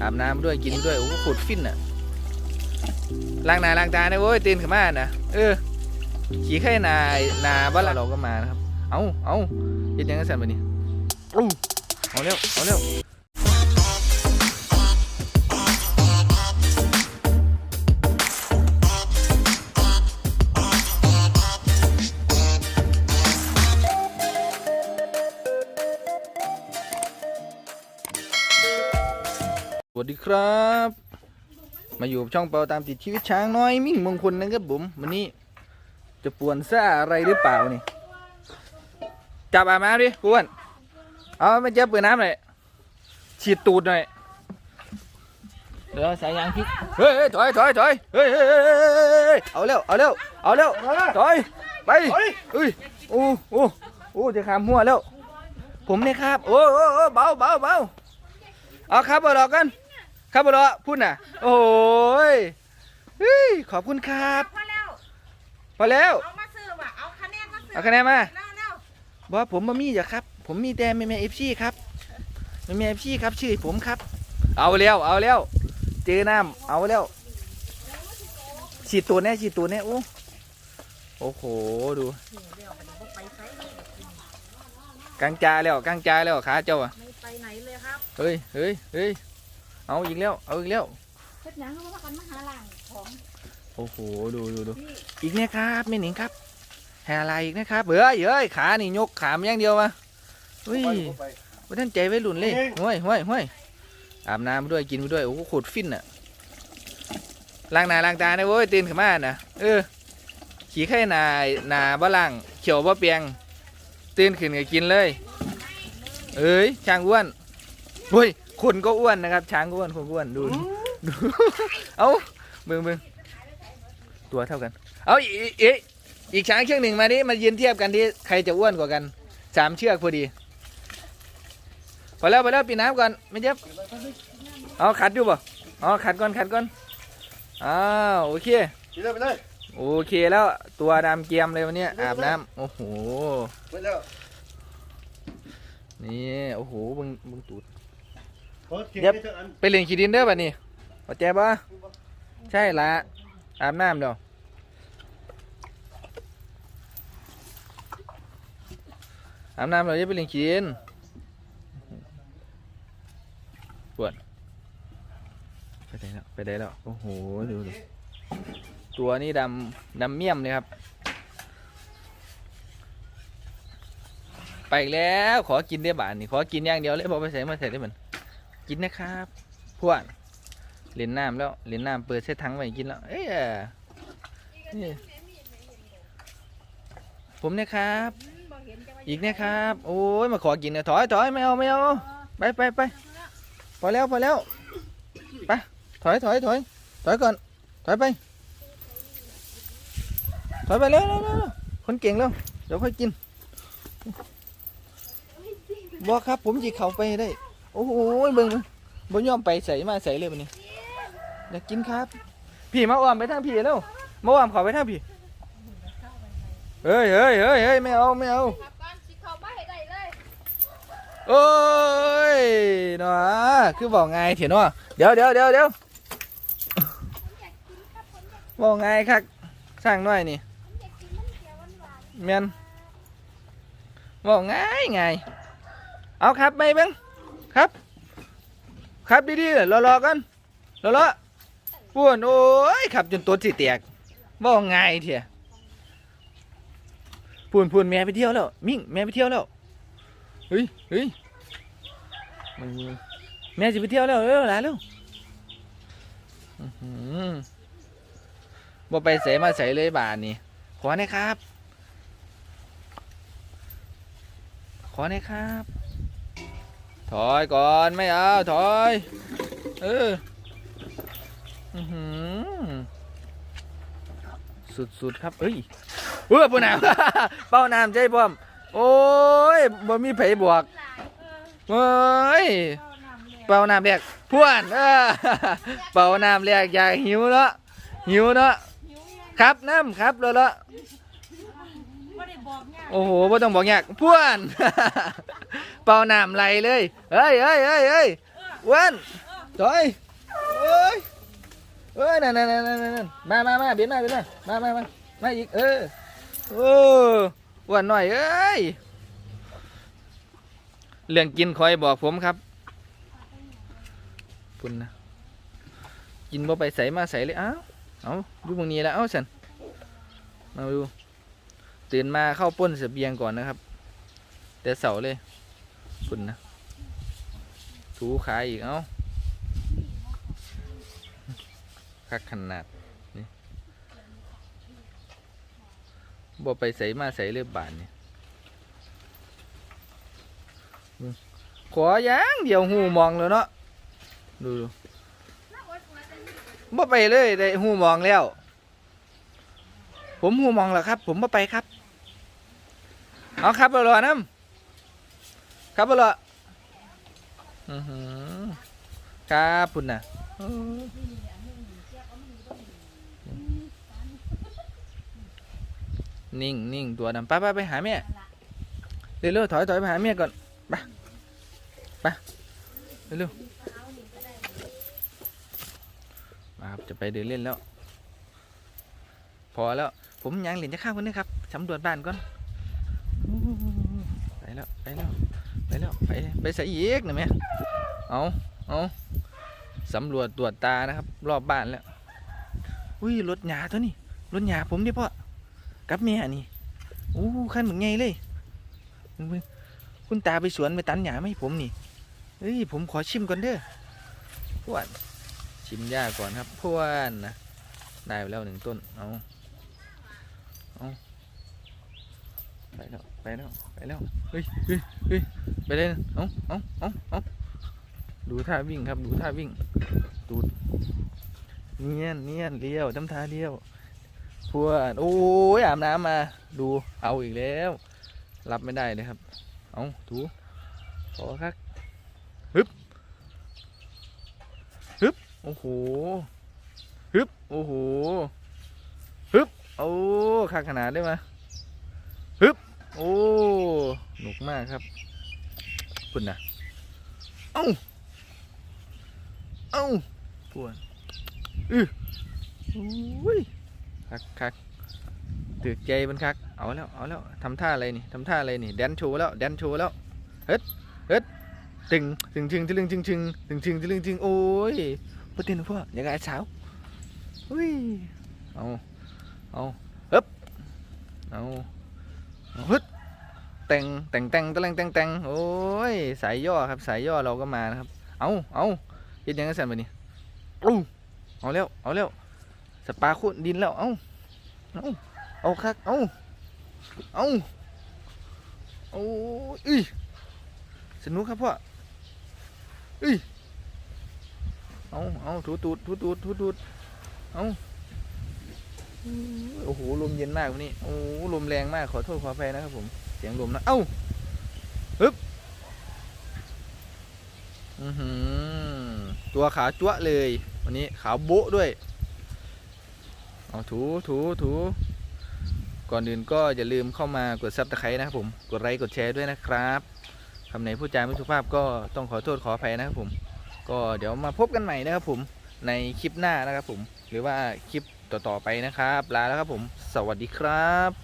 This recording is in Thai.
อาบน้ำด้วยกินด้วยโอ้โหขูดฟินอะล้างหน้าล้างตาเนี่ยโว้ยตีนขึ้นมานะเออขี่ไข่นานาบ้านเราก็มานะครับ เอาเอาเฮ็ดยังไงสั่นไปนี่อู้เอาเร็วเอาเร็ว ดีครับ มาอยู่กับช่องเปาตามติดชีวิตช้างน้อยมิ่งมงคลนะครับผมวันนี้ จะป่วนซ่าอะไรหรือเปล่านี่จับอาบน้ำดิกวนเอามาจับเปิดน้ำหน่อยฉีดตูดหน่อยเดี๋ยวใส่ยางพิษเฮ้ยเฮ้ยถอยถอยถอยเฮ้ยเฮ้ยเฮ้ยเฮ้ยเฮ้ยเอาเร็วเอาเร็วเอาเร็วถอยไปเฮ้ยโอ้โอ้โอ้จะขามหัวแล้วผมเนี่ยครับ โอ้โอ้โอ้เบาเบาเบาเอาครับบอดอกกัน ครับบอดอกพูดน่ะ โอ้ยเฮ้ยขอบคุณครับ พอแล้วพอแล้ว เอามาซื้อว่ะเอาคะแนนมาซื้อเอาคะแนนมา เร็วเร็วบอกว่าผมมามีอย่าครับ ผมมีแต่แม่แม่เอฟซีครับแม่แม่เอฟซีครับชื่อผมครับ เอาแล้วเอาแล้ว เจอน้ำเอาแล้วฉีดตัวแน่ฉีดตัวแน่โอ้โอ้โหดูกลางจาแล้วกลางจาแล้วขาเจ้าอะไม่ไปไหนเลยครับ เฮ้ยเฮ้ยเฮ้ย เอาอีกแล้ว เอาอีกแล้ว เฮ็ดหยังเขาว่ากันมาหาหลังของโอ้โห ดูดูดูอีกเนี่ยครับแม่หนิงครับแหอะไรอีกนะครับเฮ้ยเฮ้ยขานี่ยกขามอย่างเดียวมาเฮ้ยว่าท่านใจไว้หลุนเลยห้วยห้วยห้วยอาบน้ำด้วยกินไปด้วยโอ้โหโคตรฟินอะล้างหน้าล้างตาเนี่ยโว้ยตีนขึ้นมาน่ะเออขี่ไข่นาหนาบ่ล่างเขียวบ่เปียงตื่นขึ้นก็กินเลย เอ้ยช้างอ้วนเฮ้ย คนก็อ้วนนะครับ ช้างก็อ้วนคนก็อ้วนดูดูเอาเบิ่งเบิ่งตัวเท่ากัน เอาอีกอีกอีกช้างเชือกหนึ่งมาดิมายืนเทียบกันที่ใครจะอ้วนกว่ากันสามเชือกพอดีพอแล้วพอแล้วปีน้ำก่อนไม่เจ็บเอาขัดอยู่ป่ะอ๋อขัดก่อนขัดก่อนอ้าวโอเคไปเลยไปเลยโอเคแล้วตัวดำเกรียมเลยวันเนี้ยอาบน้ำโอ้โหไปแล้วนี่โอ้โหมึงมึงตูดขอ เก็บเย็บไปเล่นขี้ดินเด้อบัดนี้พอแจ๊บปะใช่ละอาบน้ำเดี๋ยวอาบน้ำเราจะไปเล่นขี้ดินปวดไปได้แล้วไปได้แล้วโอ้โหดูดูตัวนี้ดำดำเมี่ยมเลยครับ ไปแล้วขอกินได้บาทนี่ขอกินอย่างเดียวเลยบอไปใส่มาใส่ได้เหมือน กินนะครับพวกเล่นน้ำแล้วเล่นน้ำเปิดเส้ถังไว้กินแล้ว เอ้ยนี่ผมนะครับบ่เนจะว่าอีกนะครับ โอ้ยมาขอกินเนะถอยถอยไม่เอาไม่เอาไปไปไปพอแล้วพอแล้วไปถอยถอยถอยถอยก่อนถอยไปถอยไปเร็วเร็วเร็วคนเก่งแล้วเดี๋ยวค่อยกินบอกครับผมจีเขาไปได้ โอ้โหเบิ่งเบิ่งบ่ยอมไปใส่มาใส่เลยวันนี้อยากกินครับ พี่มาอ้อมไปทางพี่แล้วมาอ้อมเขอไปทางพี่เฮ้ยเฮ้ยเฮ้ยเฮ้ยไม่เอาไม่เอากลับบ้านสิเข้าบ้านให้ได้เลยโอ้ยเนาะคือบอกไงเถียนว่าเดี๋ยวเดี๋ยวเดี๋ยวเดี๋ยวบอกไงครับสร้างหน่อยนี่แมนบอกง่ายง่ายเอาครับไม่เบ้ง ครับ ครับดีๆรอรอๆกันรอรอๆป้วนโอ้ยขับจนตัวสิแตกบอกง่ายเถียพูนพูนแม่ไปเที่ยวแล้วมิ่งแม่ไปเที่ยวแล้วเฮ้ยเฮ้ยแม่จะไปเที่ยวแล้วเร็วหลานเร็วบ่ไปใส่มาใส่เลยบานนี่ขอหน่อยครับ ขอหน่อยครับ ถอยก่อนไม่เอาถอย เอออื้อหือสุดๆครับเอ้ยเออปูน้ำเป้าน้ำใจพร้อม โอ้ยบ่มีไผบวกเฮ้ยเป่าน้ำแรกพวนเออเป่าน้ำแรกอยากหิวเนาะหิวเนาะครับน้ำครับแล้วละบ่ได้บอกเนี่ยโอ้โหบ่ต้องบอกยากพวน เป่าน้ำไหลเลยเฮ้ยเฮ้ยเฮ้ยเฮ้ยอ้นเจอยเอ้ยเอ้ยนั่นนั่นนั่นนั่นมามามาเบียนมาเบียนมามามามามาอีกเออโอ้อ้วันหน่อยเอ้ยเรื่องกินคอยบอกผมครับคุณนะกินบ่ไปใส่มาใส่เลยอ้าวเอาดูตรงนี้แล้วเอ้าสันมาดูตื่นมาเข้าป้นเสบียงก่อนนะครับ แต่เสาเลย คุณนะถูขายอีก เอ้าคักขนาดนี่บ่ไปใส่มาใส่เรือบบานนี่ขออย่างเดียวหูมองแล้วเนาะดูดูบ่ไปเลยได้หูมองแล้ว ผมหูมองแล้วครับ ผมบ่ไปครับ เอาครับรอๆน้ำ ครับรออือหือครับพุ่นน่ะนิ่งนิ่งตัวดำไปไปไปหาแม่เร็วเร็วถอยถอยไปหาแม่ก่อนไปไปเร็วเร็วมาครับจะไปเดินเล่นแล้ว พอแล้ว ผมยังเหรียญจะข้าวคนนี้ครับสำรวจบ้านก่อนไปแล้วไปแล้ว แล้วไปไปใส่อีกนะแม่เอาเอาสำรวจตรวจตานะครับ รอบบ้านแล้ว อุ้ยรถหยาตัวนี้รถหยาผมดิพ่อกับแม่นี่โอ้ขั้นเหมือนไงเลยมึงๆคุณตาไปสวนไปตันหยาไหมผมนี่เฮ้ยผมขอชิมก่อนเด้อพวนชิมหญ้าก่อนครับพวนนะได้ไปแล้วหนึ่งต้นเอาเอาไปแล้ว ไปแล้วไปแล้วเฮ้ยเฮ้ยเฮ้ยไปเลยนะเอาเอาเอาเอาดูท่าวิ่งครับดูท่าวิ่งดูเนียนเนียนเลี้ยวทำท่าเลี้ยวพวดโอ้ยอาบน้ำมา ดูเอาอีกแล้ว รับไม่ได้เลยครับ เอาถูขอครับฮึบฮึบโอ้โหฮึบโอ้โหฮึบโอ้ขาขนาดได้ไหมฮึบ โอ้หนุกมากครับคุณนะเอ้าเอ้าปวดอืออุ้ยคักคักตึกใจมันคักเอาแล้วเอาแล้วทำท่าอะไรนี่ทำท่าอะไรนี่แดนโชว์แล้วแดนโชว์แล้วเฮ็ดเฮ็ดตึงตึงตึงตึงตึงตึงตึงตึงตึงตึงโอ้ยพ่อเต้นพ่อย่างไงสาวอุ้ยเอาเอาฮึบเอาเอา ฮึดแต่งแต่งแต่งตะแลงแต่งแต่งโอ้ยสายย่อครับสายย่อเราก็มานะครับ เอาเอาเฮ็ดยังกันสั่นบัดนี้เอาเอาแล้วเอาแล้วสปาโคนดินแล้วเอาเอาเอาคักเอาเอาเอาอุ้ยสนุกครับพ่ออุ้ยเอาเอาถูตูดถูตูดถูตูดเอา โอ้โหลมเย็นมากวันนี้โอ้ลมแรงมากขอโทษขออภัยนะครับผมเสียงลมนะเอ้าฮึบอือหือตัวขาวจั๊วเลย วันนี้ขาวโบ๊ะด้วยเอาถูถูถูก่อนอื่นก็อย่าลืมเข้ามากดซับตะไคร้นะครับผมกดไลค์กดแชร์ด้วยนะครับคำไหนพูดจาไม่สุภาพก็ต้องขอโทษขออภัยนะครับผม ก็เดี๋ยวมาพบกันใหม่นะครับผมในคลิปหน้านะครับผม หรือว่าคลิป ต่อๆไปนะครับ ลาแล้วครับผม สวัสดีครับ